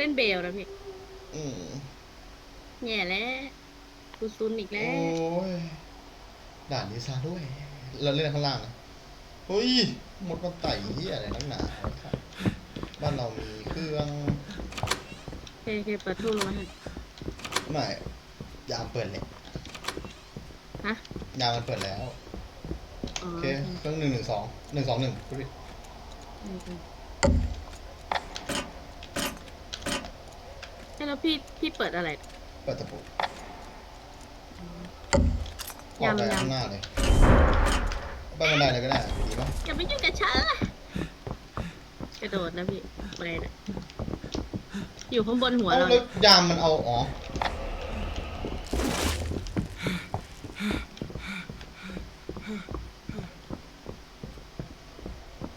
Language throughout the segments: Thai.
เล่นเบลนะพี่อืมแย่แล้วกูซุนอีกแล้โอ้ว ยด่านนี้ซาด้วย เราเล่นข้างล่างนะเฮ้ยหมดมันไต่เหี้ยอะไรนักหนาวะครับบ้านเรามีเครื่องเคเคเปิดทูลงมาให้ ไม่ยามเปิดเลยฮะ ยามมันเปิดแล้ว อ๋อโอเคเครื่องหนึ่งหนึ่งสองหนึ่งสองหนึ่งดูดิโอเค เอ้ยแล้วพี่พี่เปิดอะไร เปิดตะปูออกยำไปยำ ข้างหน้าเลยไปบันไดเลยก็ได้ดีปะอย่าไปยุ่งกับฉันล่ะกระโดดนะพี่อะไรนะอยู่ข้างบนหัวเอาเราแล้วยามมันเอาอ๋อ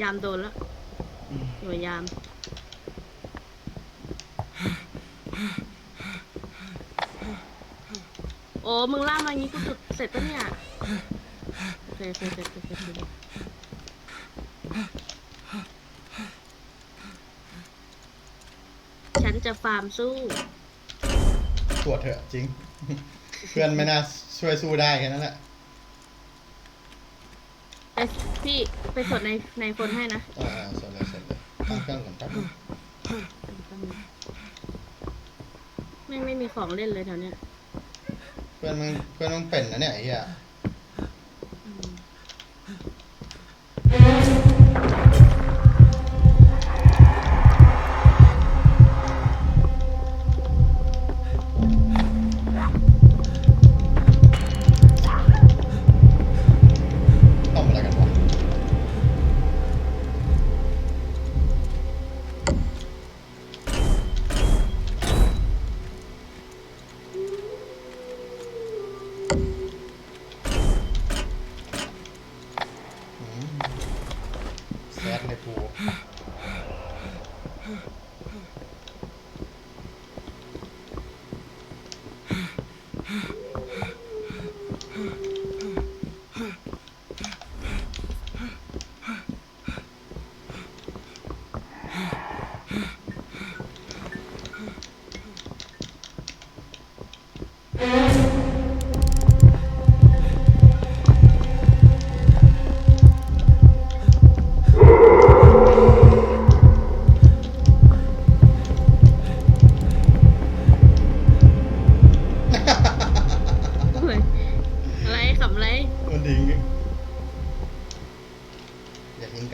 ยามโดนแล้วอยู่กับยาม โอ้ มึงล่ามางี้กูจุดเสร็จปะเนี่ยโอเคโอเคเสร็จเสร็จเสร็จเสร็จฉันจะฟาร์มสู้ ตรวจเถอะจริง เพื่อนไม่น่าช่วยสู้ได้แค่นั้นแหละไปพี่ไปสดในในคนให้นะอ่าเสร็จเลยเสร็จเลยตั้งเครื่องก่อนแป๊บนึงแม่งไม่มีของเล่นเลยแถวเนี้ย เพื่อนมึงเพื่อนมึงเป็นนะเนี่ยไอ้เหี้ย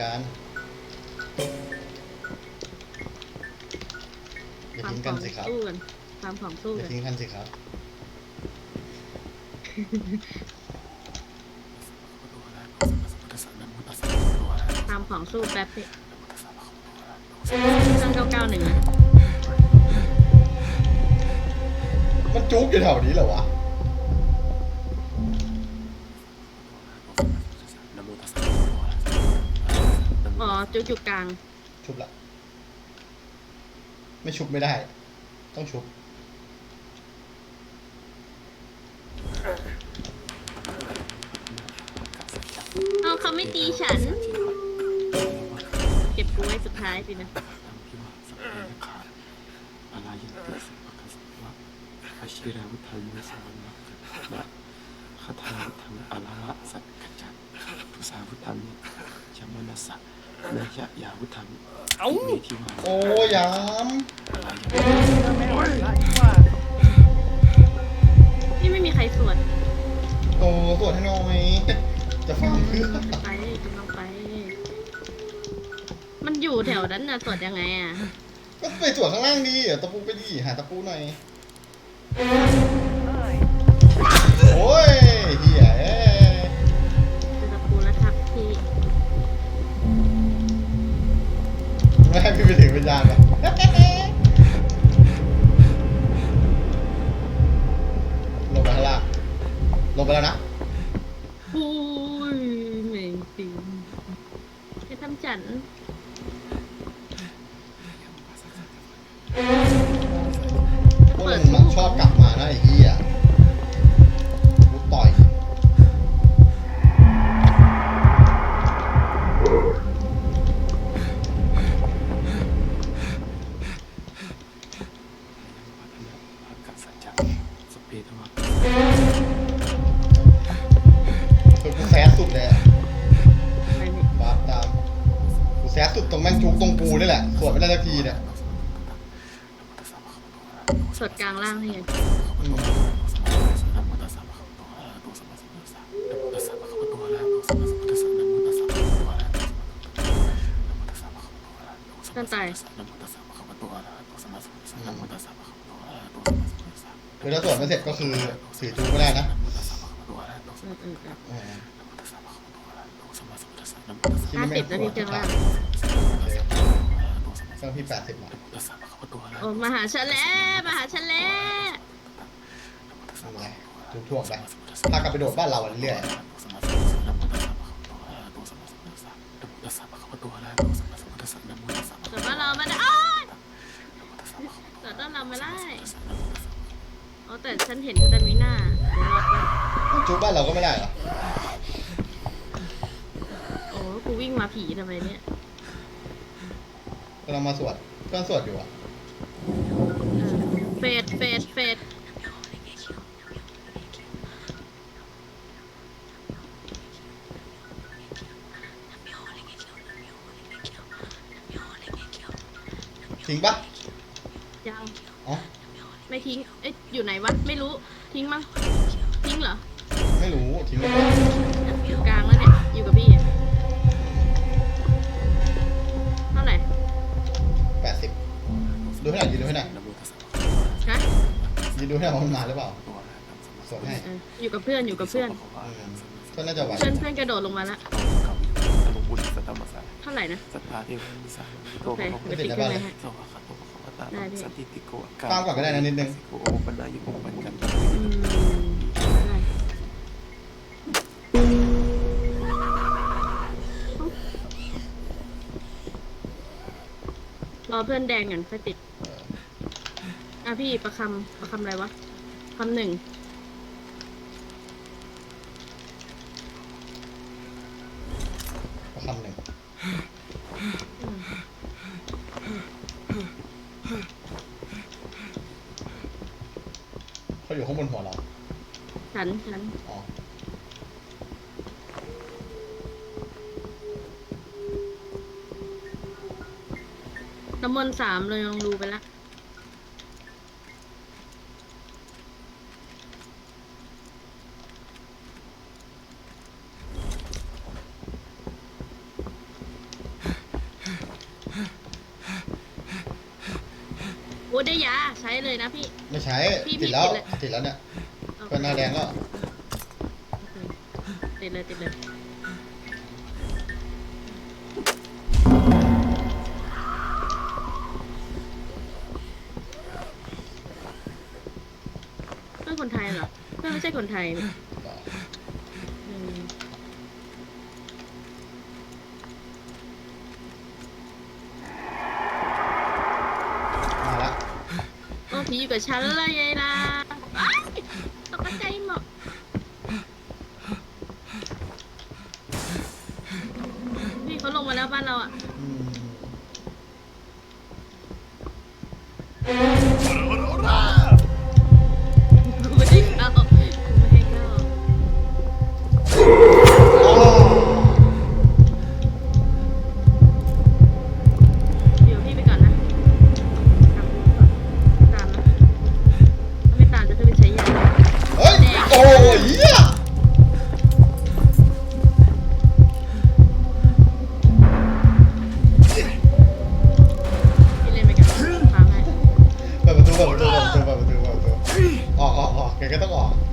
อย่าทิ้งกันอย่าฟาร์มทิ้งขกัอนงสิครับสู้กันฟาร์มของสู้อย่ากันทิ้งกันสิครับฟาร์มของสู้แป๊บพี่เครื่องเก้าเก้าหนึ่งนะ มันจุกอยู่แถวนี้เหรอวะ จุกจุกกลาง ชุบละ ไม่ชุบไม่ได้ ต้องชุบ เอาเขาไม่ตีฉัน เก็บกูไว้สุดท้ายสินะอะไรยันติสัพพะสัพพะอาชิราวุธังสวรรค์นะคาถาวุธังอลาวะสักขจันภาษาวุธังชมนัสสะ นะยะยาวุธังเมธิวาโอ้ยามอะไรยันนี่ไม่มีใครสวดโตตรวจให้หน่อยจะฟังเพื่อไปกำลังไป มันอยู่แถวนั้นน่ะสวดยังไงอะก็ไปตรวจข้างล่างดีอะตะปูไปดีหาตะปูหน่อย โอ้ยเหี้ย ให้พี่ไงวิ ดไม่ได้สักทีเนี่ยสดกลางล่างให้ไงอืมต้นตายคือถ้าสวดไม่เสร็จก็คือถือจุกไม่ได้นะอืมอืมอืมอืมห้าสิบนาทีเครื่องล่างโอเค เครื่องพี่แปดสิบอะโอ้มาหาฉันแล้วมาหาฉันแล้วทำไรจุกท่วงไปพากลับไปโดดบ้านเราอะเรื่อยๆแต่ว่าเราไม่ได้อ้ายแต่ต้นเราไม่ได้อ๋อแต่ฉันเห็นสตามิน่าเดี๋ยวรอแป๊บจุกบ้านเราก็ไม่ได้เหรอ โอ้กูวิ่งมาผีทำไมเนี่ย กำลังมาสวดเพื่อนสวดอยู่อะเออเฟดเฟดเฟดทิ้งปะยาวอ๋อไม่ทิ้ง เอ๊ะอยู่ไหนวะ ไม่รู้ ทิ้งมั้ง ทิ้งเหรอ ไม่รู้ ทิ้งไปอยู่กลางแล้วเนี่ย อยู่กับพี่ ยืนดูให้หน่อยว่ามันมาหรือเปล่าสวดให้เอออยู่กับเพื่อนอยู่กับเพื่อนอืมก็น่าจะไหวเพื่อนเพื่อนกระโดดลงมาละเท่าไหร่นะสัทธาเทวานิสาโอเคเดี๋ยวปิดเครื่องไว้ให้สวากาโตภควตาได้พี่สันติติโกฟังก่อนก็ได้นะนิดนึงโอปัญญาโกปัญญาอืมได้รอเพื่อนแดงก่อนค่อยติด อะพี่ประคำประคำอะไรวะคำหนึ่งประคำหนึ่งเขาอยู่ข้างบนหัวเรา ฉันฉันอ๋อ น้ำมนต์สามเลยลองดูไปละโอ้ได้ยาใช้เลยนะพี่ ไม่ ใช้พี่ติดแล้วพี่ติดเลยติดแล้วเนี่ยโอเคเป็นหน้าแดงแล้วติดเลยติดเลยเพื่อนคนไทยเหรอเพื่อนไม่ใช่คนไทยนี่อืม มาละ โอ้ผีอยู่กับฉั 哦哦哦，这个懂。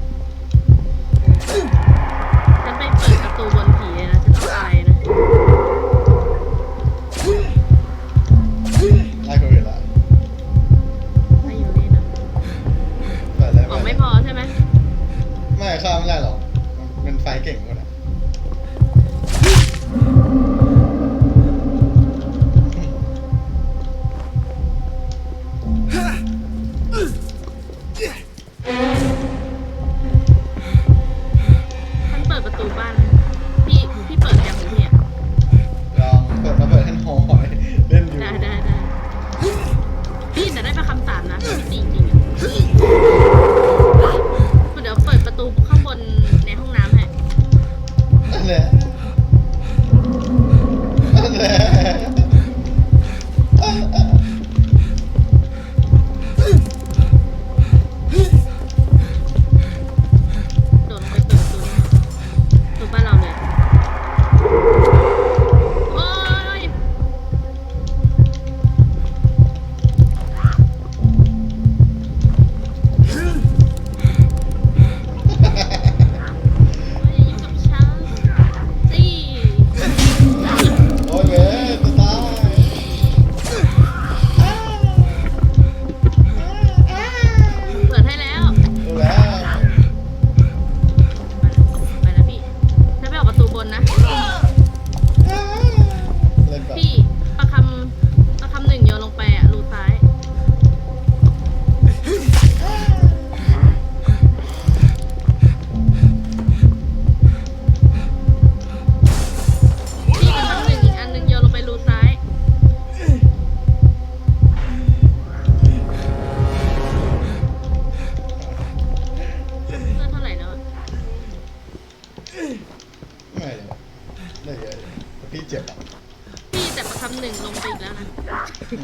ตา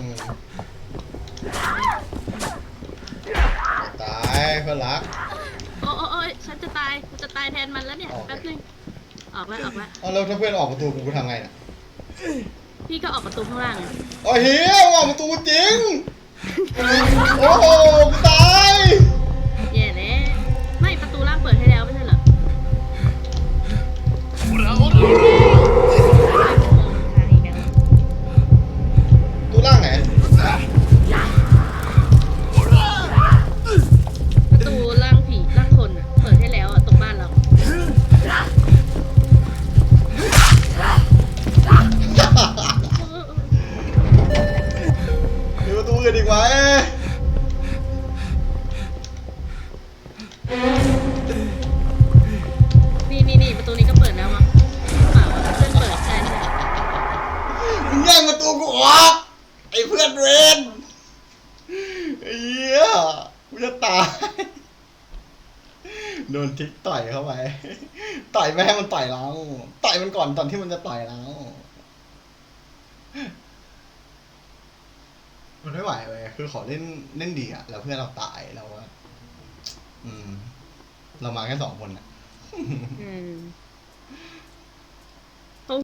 ยเพื่อนรัก โอ้โอ้โอ้ยฉันจะตายกูจะตายแทนมันแล้วเนี่ยโอเคแป๊บนึง ออกแล้วออกแล้ว เอาแล้วถ้าเพื่อนออกประตูกูกูทำไงน่ะพี่ก็ออกประตูข้างล่างไงโอ้ยเฮียออกประตูจริง โอ้โหกูตายแย่แล้วไม่ประตูล่างเปิดให้แล้วไม่ใช่เหรอมอ เหี้ยกูจะตาย โดนทิกต่อยเข้าไป ต่อยไม่ให้มันต่อยเรา ต่อยมันก่อนตอนที่มันจะต่อยเรา มันไม่ไหวเว้ยคือขอเล่นเล่นดีอะแล้วเพื่อนเราตายเราว่า อืม เรามาแค่สองคนอะ อืม